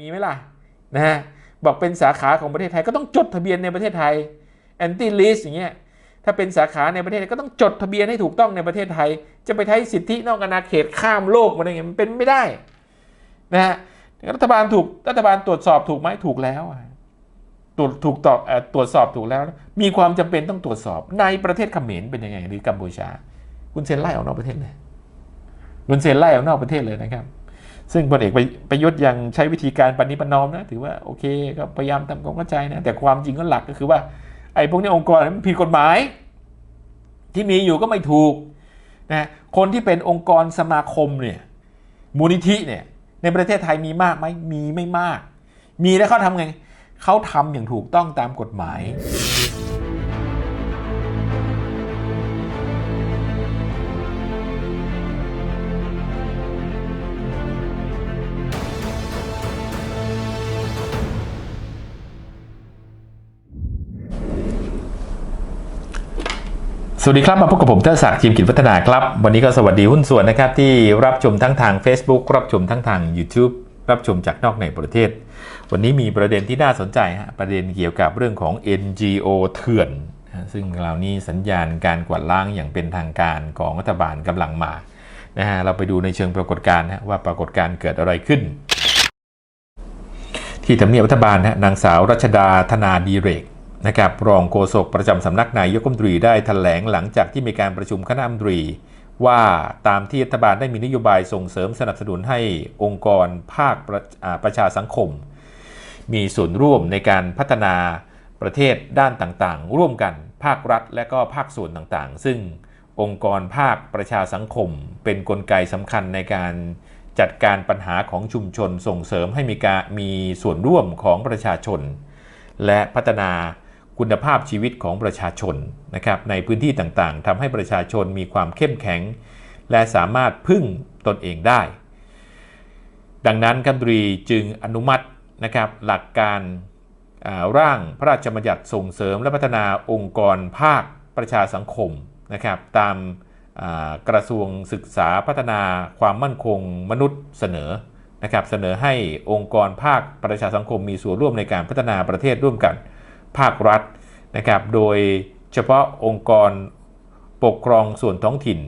มีไหมล่ะนะฮะบอกเป็นสาขาของประเทศไทยก็ต้องจดทะเบียนในประเทศไทยแอนตี้ลิสอย่างเงี้ยถ้าเป็นสาขาในประเทศไทยก็ต้องจดทะเบียนให้ถูกต้องในประเทศไทย จะไปใช้สิทธินอกอาณาเขตข้ามโลกมาได้ไงมันเป็นไม่ได้นะฮะรัฐบาลถูกรัฐบาลตรวจสอบถูกไหมถูกแล้วตรวจถูกตอบเอ่อตรวจสอบถูกแล้ว มีความจำเป็นต้องตรวจสอบในประเทศเขมรเป็นยังไงหรือกัมพูชา คุณเซ็นไล่ออกนอกประเทศเลยคุณเซ็นไล่ออกนอกประเทศเลยนะครับ ซึ่งพลเอกประยุทธ์ยังใช้วิธีการปณิประนอมนะ ถือว่าโอเคก็พยายามทำความเข้าใจนะ แต่ความจริงก็หลักก็คือว่า ไอ้พวกนี้องค์กรมันผิดกฎหมาย ที่มีอยู่ก็ไม่ถูกนะคนที่เป็นองค์กรสมาคมเนี่ยมูลนิธิเนี่ยในประเทศไทยมีมากไหมมีไม่มาก มีแล้วเขาทำไงเขาทำอย่างถูกต้องตามกฎหมาย สวัสดีครับ มาพบกับผมเทอศักดิ์ทีมกิจพัฒนาครับ วันนี้ก็สวัสดีหุ้นส่วนนะครับ ที่รับชมทั้งทาง Facebook รับชมทั้งทาง YouTube รับชมจากนอกในประเทศ วันนี้มีประเด็นที่น่าสนใจฮะประเด็นเกี่ยวกับเรื่องของ NGO เถื่อน ซึ่งเหล่านี้สัญญาณการกวาดล้างอย่างเป็นทางการของรัฐบาลกำลังมานะฮะเราไปดูในเชิงปรากฏการณ์ว่าปรากฏการณ์เกิดอะไรขึ้น ที่ทำเนียบรัฐบาลนะนางสาวรัชดาธนาดีเรก นะครับรองโฆษกประจำสำนักนายกรัฐมนตรีได้ถแถลงหลังจากที่มีการประชุมคณะรัฐมนตรี ว่าตามที่รัฐบาลได้มีนโยบายส่งเสริมสนับสนุนให้องค์กรภาคประประชาสังคม มีส่วนร่วมในการพัฒนาประเทศด้านต่างๆ ร่วมกันภาครัฐและก็ภาคส่วนต่างๆ ซึ่งองค์กรภาคประชาสังคม เป็นนกลไกสำคัญในการจัดการปัญหาของชุมชนส่งเสริมให้มีการมีส่วนร่วมของประชาชน และพัฒนา คุณภาพชีวิตของประชาชนนะครับในพื้นที่ต่างๆทำให้ประชาชนมีความเข้มแข็ง และสามารถพึ่งตนเองได้ ดังนั้นคัมตรีจึงอนุมัตินะครับหลักการร่างพระราชบัญญัติส่งเสริมและพัฒนาองค์กรภาคประชาสังคมนะครับตามกระทรวงศึกษาพัฒนาความมั่นคงมนุษย์เสนอนะครับเสนอให้องค์กรภาคประชาสังคมมีส่วนร่วมในการพัฒนาประเทศร่วมกัน ภาครัฐนะครับ โดยเฉพาะองค์กรปกครองส่วนท้องถิ่น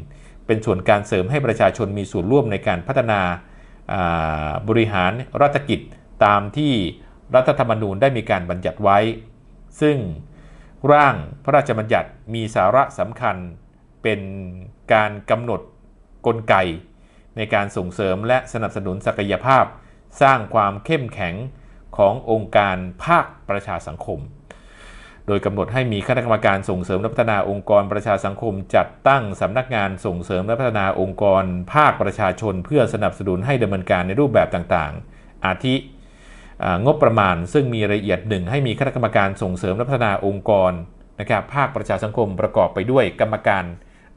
เป็นส่วนการเสริมให้ประชาชนมีส่วนร่วมในการพัฒนาาบริหารรัฐกิจตามที่รัฐธรรมนูญได้มีการบัญญัติไว้ ซึ่งร่างพระราชบัญญัติมีสาระสำคัญเป็นการกำหนดกลไก ในการส่งเสริมและสนับสนุนศักยภาพ สร้างความเข้มแข็งขององค์การภาคประชาสังคม โดยกำหนดให้มีคณะกรรมการส่งเสริมและพัฒนาองค์กรประชาสังคม จัดตั้งสำนักงานส่งเสริมและพัฒนาองค์กร ภาคประชาชน เพื่อสนับสนุนให้ดำเนินการในรูปแบบต่างๆ อาทิงบประมาณซึ่งมีรายละเอียดหนึ่งให้มีคณะกรรมการส่งเสริมและพัฒนาองค์กรนะครับภาคประชาสังคมประกอบไปด้วยกรรมการ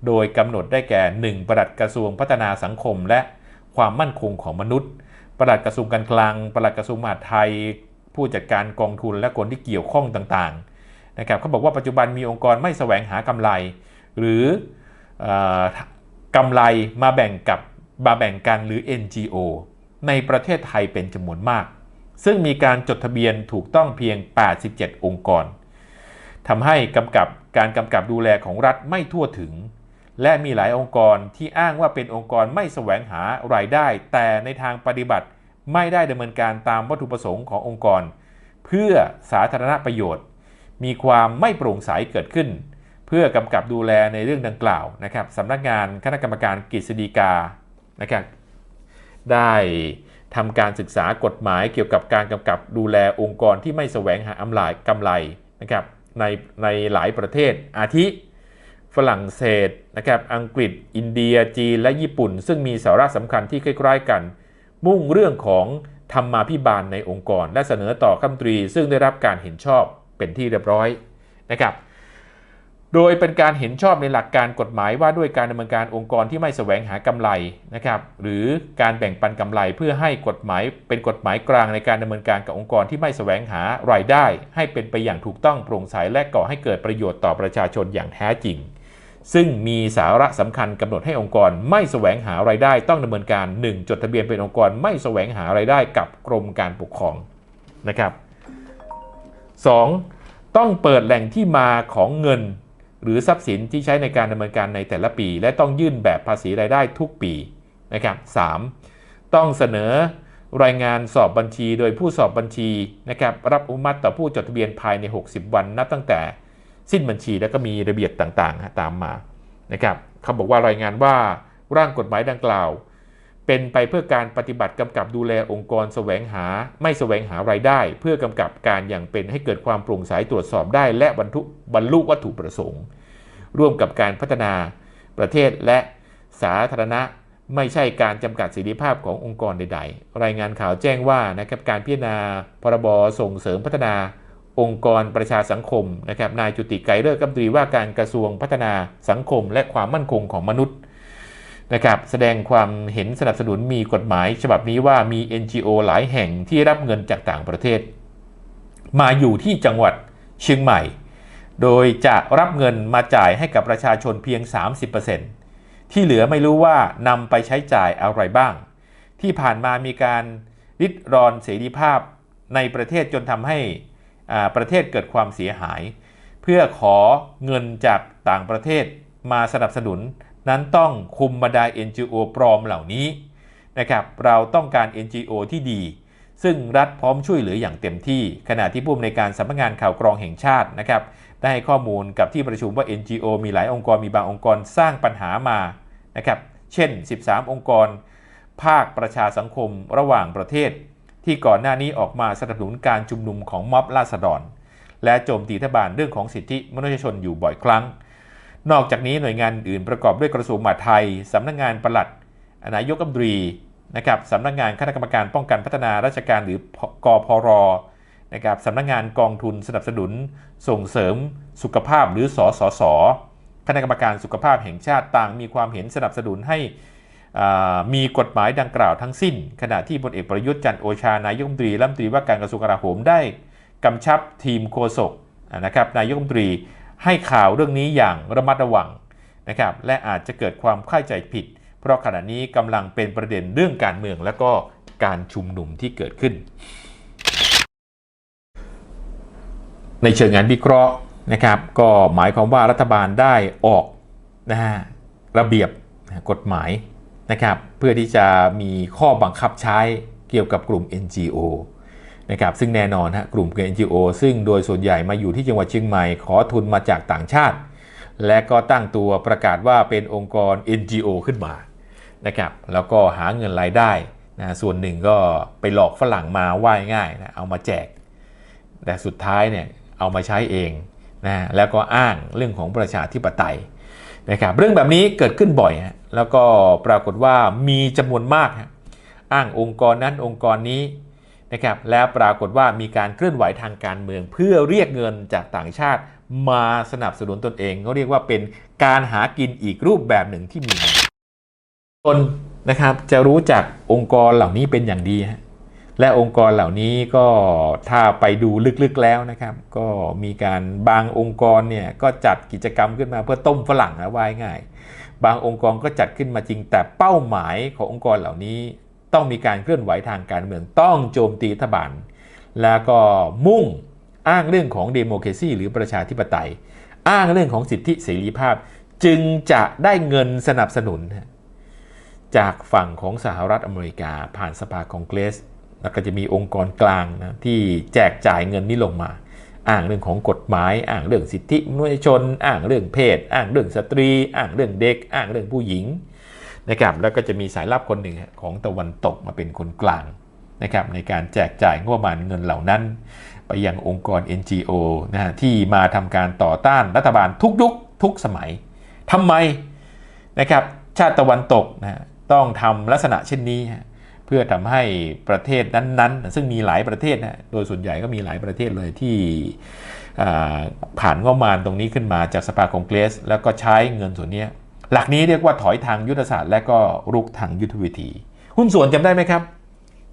โดยกำหนดได้แก่ 1. ประหลัดกระทรวงพัฒนาสังคม และความมั่นคงของมนุษย์ ประหลัดกระทรวงการคลัง ประหลัดกระทรวงมหาดไทย ผู้จัดการกองทุนและคนที่เกี่ยวข้องต่างๆ นะครับเขาบอกว่าปัจจุบันมีองค์กรไม่แสวงหากำไร หรือออกำไรมาแบ่งกับมาแบ่งกันหรือ NGO ในประเทศไทยเป็นจำนวนมาก ซึ่งมีการจดทะเบียนถูกต้องเพียง 87 องค์กรทำให้กำกับการกำกับดูแลของรัฐไม่ทั่วถึง และมีหลายองค์กรที่อ้างว่าเป็นองค์กรไม่แสวงหารายได้ แต่ในทางปฏิบัติไม่ได้ดำเนินการตามวัตถุประสงค์ขององค์กร เพื่อสาธารณประโยชน์ มีความไม่โปร่งใสเกิดขึ้น เพื่อกำกับดูแลในเรื่องดังกล่าวนะครับสำนักงานคณะกรรมการกฤษฎีกานะครับได้ทำการศึกษากฎหมายเกี่ยวกับการกำกับดูแลองค์กรที่ไม่แสวงหาอำลายกำไรนะครับในในหลายประเทศอาทิ ฝรั่งเศสนะครับอังกฤษ อินเดียจีนและญี่ปุ่น ซึ่งมีสาระสำคัญที่คล้ายๆกัน มุ่งเรื่องของธรรมาภิบาลในองค์กร และเสนอต่อคำตรีซึ่งได้รับการเห็นชอบ เป็นที่เรียบร้อยนะครับ โดยเป็นการเห็นชอบในหลักการกฎหมายว่าด้วยการดำเนินการองค์กรที่ไม่แสวงหากำไรนะครับหรือการแบ่งปันกำไรเพื่อให้กฎหมายเป็นกฎหมายกลางในการดำเนินการกับองค์กรที่ไม่แสวงหารายได้ ให้เป็นไปอย่างถูกต้องโปร่งใสและก่อให้เกิดประโยชน์ต่อประชาชนอย่างแท้จริงซึ่งมีสาระสำคัญกำหนดให้องค์กรไม่แสวงหารายได้ต้องดำเนินการ 1. จดทะเบียนเป็นองค์กรไม่แสวงหารายได้กับกรมการปกครองนะครับ 2. ต้องเปิดแหล่งที่มาของเงิน หรือทรัพย์สินที่ใช้ในการดำเนินการในแต่ละปี และต้องยื่นแบบภาษีรายได้ทุกปีนะครับ 3. ต้องเสนอรายงานสอบบัญชีโดยผู้สอบบัญชีนะครับรับอนุมัติต่อผู้จดทะเบียนภายใน 60 วันนับตั้งแต่สิ้นบัญชีแล้วก็มีระเบียบต่างๆ ตามมานะครับเขาบอกว่ารายงานว่าร่างกฎหมายดังกล่าว เป็นไปเพื่อการปฏิบัติกำกับดูแลองค์กรแสวงหา ไม่แสวงหารายได้ เพื่อกำกับการอย่างเป็นให้เกิดความโปร่งใสตรวจสอบได้ และบรรทุบรรลุวัตถุประสงค์ ร่วมกับการพัฒนาประเทศและสาธารณะไม่ใช่การจำกัดเสรีภาพขององค์กรใด ๆ รายงานข่าวแจ้งว่านะครับการพิจารณาพรบส่งเสริมพัฒนาองค์กรประชาสังคมนะครับนายจุติไกรเลิกษ์รัมตรีว่าการกระทรวงพัฒนาสังคม และความมั่นคงของมนุษย์ นะครับแสดงความเห็นสนับสนุนมีกฎหมาย ฉบับนี้ว่ามี NGO หลายแห่งที่รับเงินจากต่างประเทศ มาอยู่ที่จังหวัดเชียงใหม่ โดยจะรับเงินมาจ่ายให้กับประชาชนเพียง 30%ที่เหลือไม่รู้ว่านำไปใช้จ่ายอะไรบ้าง ที่ผ่านมามีการริดรอนเสรีภาพในประเทศจนทำให้ประเทศเกิดความเสียหาย เพื่อขอเงินจากต่างประเทศมาสนับสนุน นั้นต้องคุมบรรดา NGO ปลอมเหล่านี้นะครับเราต้องการ NGO ที่ดี ซึ่งรัฐพร้อมช่วยเหลืออย่างเต็มที่ ขณะที่ผู้อำนวยการสำนักงานข่าวกรองแห่งชาตินะครับได้ให้ข้อมูลกับที่ประชุมว่า NGO มีหลายองค์กรมีบางองค์กรสร้างปัญหามานะครับเช่น 13 องค์กร ภาคประชาสังคมระหว่างประเทศ ที่ก่อนหน้านี้ออกมาสนับสนุนการชุมนุมของม็อบราษฎร และโจมตีรัฐบาลเรื่องของสิทธิมนุษยชนอยู่บ่อยครั้ง นอกจากนี้หน่วยงานอื่นประกอบด้วยกระทรวงมหาดไทยสำนักงงานปลัดนายกรัฐมนตรีนะครับสำนักงานคณะกรรมการป้องกันพัฒนาราชการหรือกพรนะครับสำนักงานกองทุนสนับสนุน ส่งเสริมสุขภาพหรือสสสคณะกรรมการสุขภาพแห่งชาติต่างมีความเห็นสนับสนุนให้มีกฎหมายดังกล่าวทั้งสิ้น ขณะที่พลเอกประยุทธ์จันโอชานายกรัฐมนตรีรัฐมนตรีว่าการกระทรวงกลาโหมได้กำชับทีมโฆษกนะครับนายกรัฐมนตรี ให้ข่าวเรื่องนี้อย่างระมัดระวังนะครับและอาจจะเกิดความเข้าใจผิด เพราะขณะนี้กำลังเป็นประเด็นเรื่องการเมืองและก็การชุมนุมที่เกิดขึ้น ในเชิงงานวิเคราะห์นะครับก็หมายความว่ารัฐบาลได้ออกนะฮะระเบียบกฎหมายนะครับเพื่อที่จะมีข้อบังคับใช้เกี่ยวกับกลุ่ม NGO นะครับซึ่งแน่นอนฮะกลุ่ม NGO ซึ่งโดยส่วนใหญ่มาอยู่ที่จังหวัดเชียงใหม่ขอทุนมาจากต่างชาติ และก็ตั้งตัวประกาศว่าเป็นองค์กร NGO ขึ้นมานะครับแล้วก็หาเงินรายได้นะส่วนหนึ่งก็ไปหลอกฝรั่งมาว่ายง่ายนะเอามาแจก แต่สุดท้ายเนี่ยเอามาใช้เองนะแล้วก็อ้างเรื่องของประชาธิปไตยนะครับเรื่องแบบนี้เกิดขึ้นบ่อยฮะแล้วก็ปรากฏว่ามีจำนวนมากฮะอ้างองค์กรนั้นองค์กรนี้ นะครับแล้วปรากฏว่ามีการเคลื่อนไหวทางการเมือง เพื่อเรียกเงินจากต่างชาติมาสนับสนุนตนเองเขาเรียกว่าเป็นการหากินอีกรูปแบบหนึ่งที่มีคนนะครับจะรู้จักองค์กรเหล่านี้เป็นอย่างดีฮะและองค์กรเหล่านี้ก็ถ้าไปดูลึกๆแล้วนะครับ ก็มีการบางองค์กรเนี่ยก็จัดกิจกรรมขึ้นมาเพื่อต้มฝรั่งนะว่ายง่าย บางองค์กรก็จัดขึ้นมาจริงแต่เป้าหมายขององค์กรเหล่านี้ ต้องมีการเคลื่อนไหวทางการเมืองต้องโจมตีรัฐบาล แล้วก็มุ่งอ้างเรื่องของเดโมครซีหรือประชาธิปไตย อ้างเรื่องของสิทธิเสรีภาพ จึงจะได้เงินสนับสนุน จากฝั่งของสหรัฐอเมริกาผ่านสภาคองเกรส แล้วก็จะมีองค์กรกลางนะที่แจกจ่ายเงินนี้ลงมา อ้างเรื่องของกฎหมาย อ้างเรื่องสิทธิมนุษยชน อ้างเรื่องเพศ อ้างเรื่องสตรี อ้างเรื่องเด็ก อ้างเรื่องผู้หญิง นะครับแล้วก็จะมีสายลับคนหนึ่งของตะวันตกมาเป็นคนกลางนะครับในการแจกจ่ายงบประมาณเงินเหล่านั้น ไปยังองค์กร NGO นะฮะที่มาทำการต่อต้านรัฐบาลทุกยุคทุกสมัยทำไมนะครับชาติตะวันตกนะต้องทำลักษณะเช่นนี้เพื่อทำให้ประเทศนั้นๆ ซึ่งมีหลายประเทศนะโดยส่วนใหญ่ก็มีหลายประเทศเลยที่ผ่านงบประมาณตรงนี้ขึ้นมาจากสภาคองเกรส แล้วก็ใช้เงินส่วนนี้ หลักนี้เรียกว่าถอยทางยุทธศาสตร์ และก็รุกทางยุทธวิธี หุ้นส่วนจำได้ไหมครับ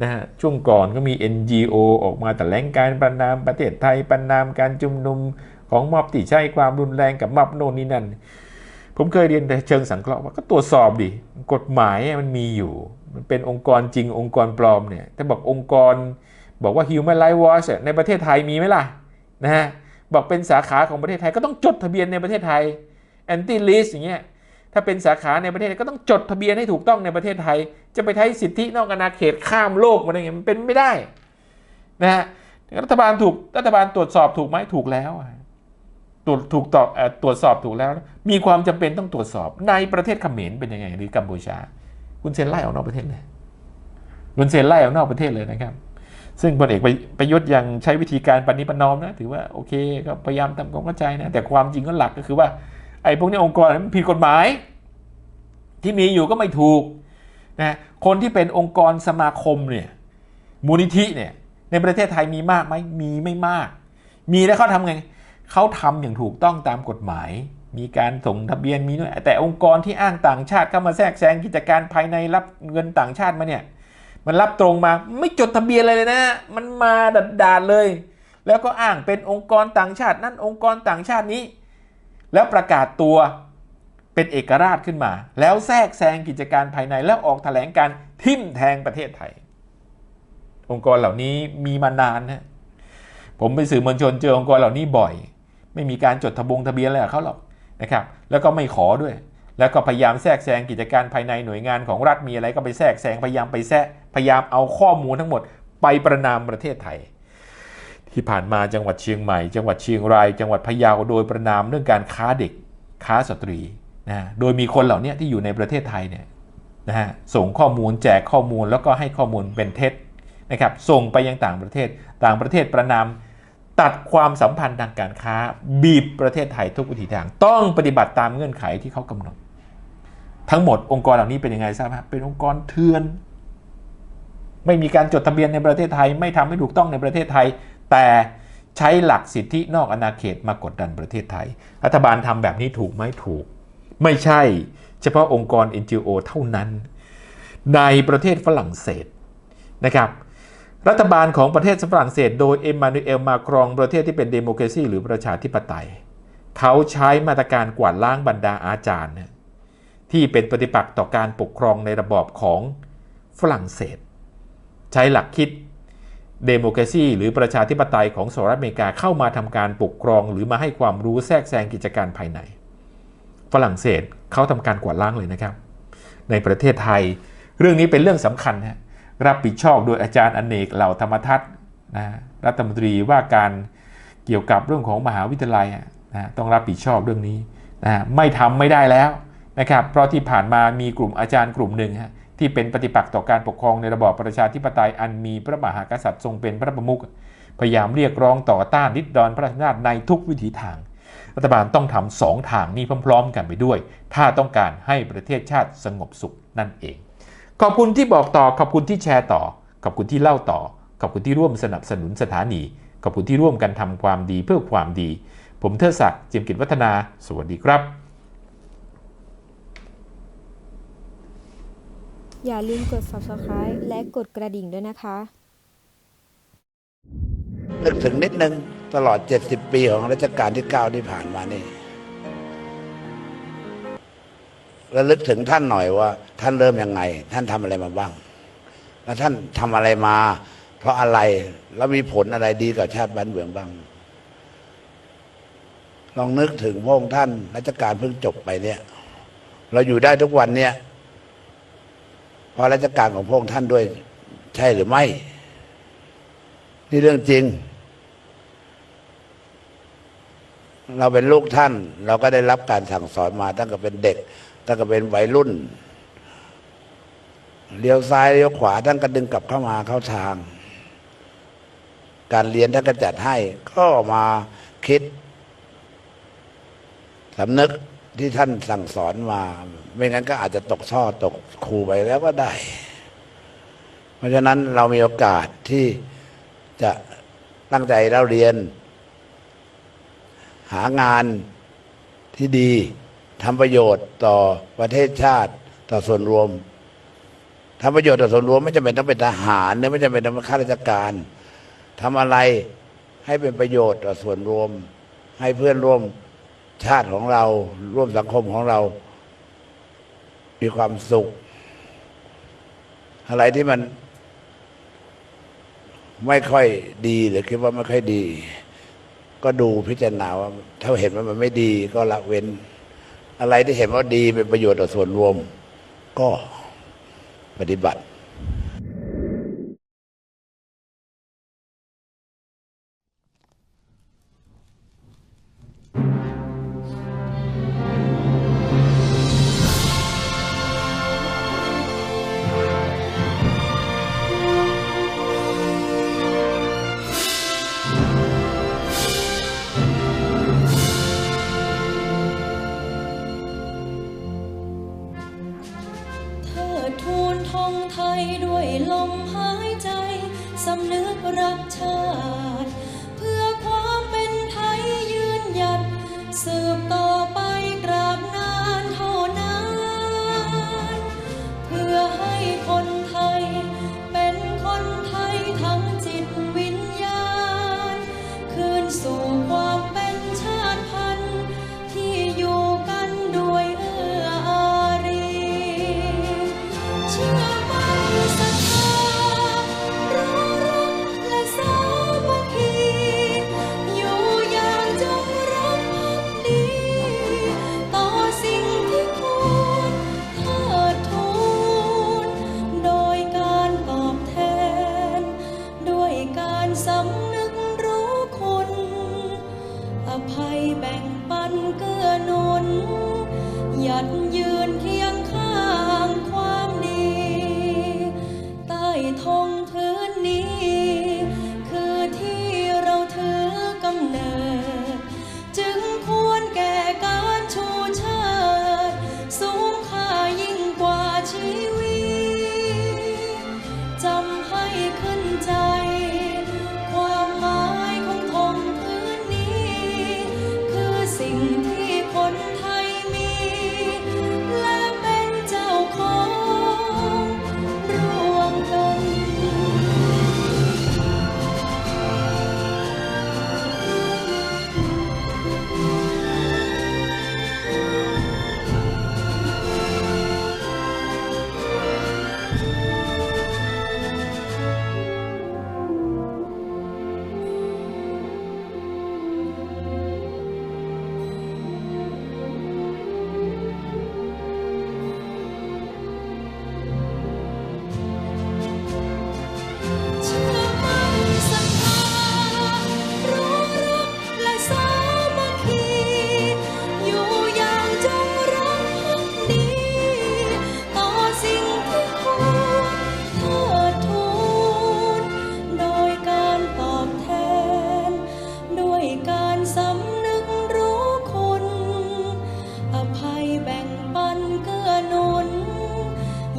นะฮะช่วงก่อนก็มี NGO ออกมาแต่แหลงการประนามประเทศไทยประนามการชุมนุมของม็อบที่ใช้ความรุนแรงกับม็อบโน่นนี่นั่น ผมเคยเรียนแต่เชิงสังเคราะห์ว่าก็ตรวจสอบดิกฎหมายมันมีอยู่ มันเป็นองค์กรจริงองค์กรปลอมเนี่ยแต่บอกองค์กรบอกว่า Human Rights Watch ในประเทศไทยมีไหมล่ะนะฮะบอกเป็นสาขาของประเทศไทยก็ต้องจดทะเบียนในประเทศไทย Anti List อย่างเงี้ย ถ้าเป็นสาขาในประเทศก็ต้องจดทะเบียนให้ถูกต้องในประเทศไทย จะไปใช้สิทธินอกอาณาเขตข้ามโลกมาได้ไงมันเป็นไม่ได้นะฮะรัฐบาลถูกรัฐบาลตรวจสอบถูกไหมถูกแล้วตรวจถูกตอบเอ่อตรวจสอบถูกแล้ว มีความจำเป็นต้องตรวจสอบในประเทศเขมรเป็นยังไงหรือกัมพูชา คุณเซ็นไล่ออกนอกประเทศเลยคุณเซ็นไล่ออกนอกประเทศเลยนะครับ ซึ่งพลเอกประยุทธ์ยังใช้วิธีการปณิปนอมนะถือว่าโอเคก็พยายามทำความเข้าใจนะแต่ความจริงก็หลักก็คือว่า ไอ้พวกนี้องค์กรมันผิดกฎหมาย ที่มีอยู่ก็ไม่ถูกนะคนที่เป็นองค์กรสมาคมเนี่ยมูลนิธิเนี่ยในประเทศไทยมีมากไหมมีไม่มาก มีแล้วเขาทำไงเขาทำอย่างถูกต้องตามกฎหมาย มีการส่งทะเบียนมีด้วยแต่องค์กรที่อ้างต่างชาติเข้ามาแทรกแซงกิจการภายในรับเงินต่างชาติมาเนี่ยมันรับตรงมาไม่จดทะเบียนเลยนะ มันมาดัดๆเลย แล้วก็อ้างเป็นองค์กรต่างชาตินั่นองค์กรต่างชาตินี้ แล้วประกาศตัวเป็นเอกราชขึ้นมา แล้วแทรกแซงกิจการภายในแล้วออกแถลงการทิ่มแทงประเทศไทย องค์กรเหล่านี้มีมานานนะผมไปสื่อมวลชนเจอองค์กรเหล่านี้บ่อย ไม่มีการจดทะบงทะเบียนอะไรกับเขาหรอกนะครับ แล้วก็ไม่ขอด้วย แล้วก็พยายามแทรกแซงกิจการภายในหน่วยงานของรัฐมีอะไรก็ไปแทรกแซงพยายามไปแทรกพยายามเอาข้อมูลทั้งหมดไปประนามประเทศไทย ที่ผ่านมาจังหวัดเชียงใหม่ จังหวัดเชียงราย จังหวัดพะเยาโดยประนามเรื่องการค้าเด็กค้าสตรีนะโดยมีคนเหล่านี้ที่อยู่ในประเทศไทยเนี่ยนะฮะส่งข้อมูลแจกข้อมูลแล้วก็ให้ข้อมูลเป็นเท็จนะครับส่งไปยังต่างประเทศต่างประเทศประนามตัดความสัมพันธ์ทางการค้า บีบประเทศไทยทุกวิถีทาง ต้องปฏิบัติตามเงื่อนไขที่เขากำหนด ทั้งหมดองค์กรเหล่านี้เป็นยังไงทราบไหมเป็นองค์กรเถื่อน ไม่มีการจดทะเบียนในประเทศไทย ไม่ทำให้ถูกต้องในประเทศไทย แต่ใช้หลักสิทธินอกอาณาเขตมากดดันประเทศไทย รัฐบาลทำแบบนี้ถูกไหมถูก ไม่ใช่เฉพาะองค์กร NGO เท่านั้น ในประเทศฝรั่งเศสนะครับรัฐบาลของประเทศฝรั่งเศส โดยเอ็มมานูเอลมาครองประเทศที่เป็นเดโมแครซีหรือประชาธิปไตย เขาใช้มาตรการกวาดล้างบรรดาอาจารย์ ที่เป็นปฏิปักษ์ต่อการปกครองในระบอบของฝรั่งเศส ใช้หลักคิด เดโมแครซีหรือประชาธิปไตยของสหรัฐอเมริกาเข้ามาทำการปกครอง หรือมาให้ความรู้แทรกแซงกิจการภายใน ฝรั่งเศสเขาทำการกวาดล้างเลยนะครับ ในประเทศไทย เรื่องนี้เป็นเรื่องสำคัญนะรับผิดชอบโดยอาจารย์อเนกเหล่าธรรมทัศน์นะรัฐมนตรีว่าการเกี่ยวกับเรื่องของมหาวิทยาลัยนะต้องรับผิดชอบเรื่องนี้นะไม่ทำไม่ได้แล้วนะครับเพราะที่ผ่านมามีกลุ่มอาจารย์กลุ่มหนึ่งฮะ ที่เป็นปฏิปักษ์ต่อการปกครองในระบอบประชาธิปไตยอันมีพระมหากษัตริย์ทรงเป็นพระประมุขพยายามเรียกร้องต่อต้านริดรอนพระราชอำนาจในทุกวิถีทาง รัฐบาลต้องทำสองทางนี้พร้อม ๆ กันไปด้วย ถ้าต้องการให้ประเทศชาติสงบสุขนั่นเอง ขอบคุณที่บอกต่อขอบคุณที่แชร์ต่อ ขอบคุณที่เล่าต่อ ขอบคุณที่ร่วมสนับสนุนสถานี ขอบคุณที่ร่วมกันทำความดีเพื่อความดี ผมเทิดศักดิ์เจียมกิจวัฒนา สวัสดีครับ อย่าลืมกด subscribe และกดกระดิ่งด้วยนะคะนึกถึงนิดนึงตลอด 70 ปีของรัชกาลที่ 9 ที่ผ่านมานี่ระลึกถึงท่านหน่อยว่า ท่านเริ่มยังไง ท่านทำอะไรมาบ้าง แล้วท่านทำอะไรมา เพราะอะไรแล้วมีผลอะไรดีกับชาติบ้านเมืองบ้าง ลองนึกถึงพระองค์ท่านรัชกาลเพิ่งจบไปเนี่ย เราอยู่ได้ทุกวันเนี่ย เพราะรัชกาลของพระองค์ท่านด้วย ใช่หรือไม่ นี่เรื่องจริง เราเป็นลูกท่าน เราก็ได้รับการสั่งสอนมา ตั้งแต่เป็นเด็ก ตั้งแต่เป็นวัยรุ่นเลี้ยวซ้ายเลี้ยวขวาท่านก็ดึงกลับเข้ามาเข้าทาง การเรียนท่านก็จัดให้ ก็มาคิดสำนึก ที่ท่านสั่งสอนมา ไม่งั้นก็อาจจะตกท่อตกครูไปแล้วก็ได้ เพราะฉะนั้นเรามีโอกาสที่จะตั้งใจเราเรียน หางานที่ดีทำประโยชน์ต่อประเทศชาติต่อส่วนรวมทำประโยชน์ต่อส่วนรวมไม่จำเป็นต้องเป็นทหารหรือไม่จำเป็นต้องเป็นข้าราชการทำอะไรให้เป็นประโยชน์ต่อส่วนรวม ให้เพื่อนร่วม ชาติของเรา ร่วมสังคมของเรา มีความสุข อะไรที่มัน ไม่ค่อยดีหรือคิดว่าไม่ค่อยดี ก็ดูพิจารณาว่าถ้าเห็นว่ามันไม่ดี ก็ละเว้น อะไรที่เห็นว่าดีเป็นประโยชน์ต่อส่วนรวม ก็ปฏิบัติ เธอทูลทองไทยด้วยลมหายใจ สำนึกรักชาติ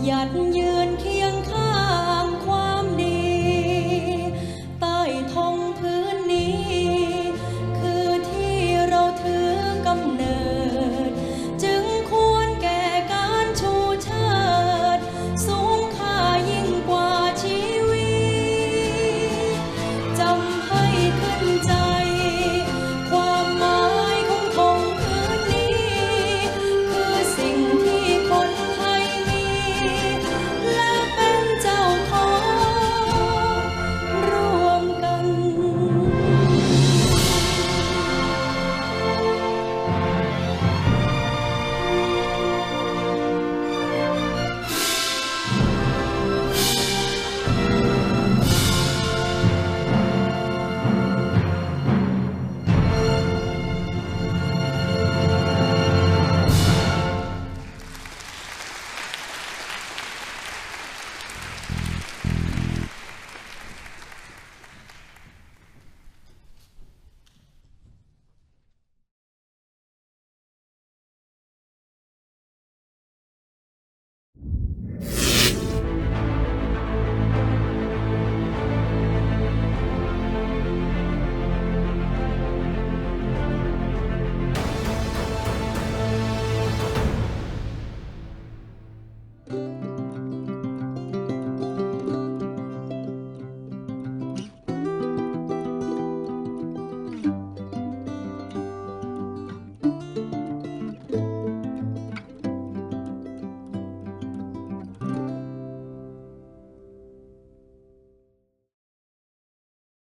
หยัดยืนคิด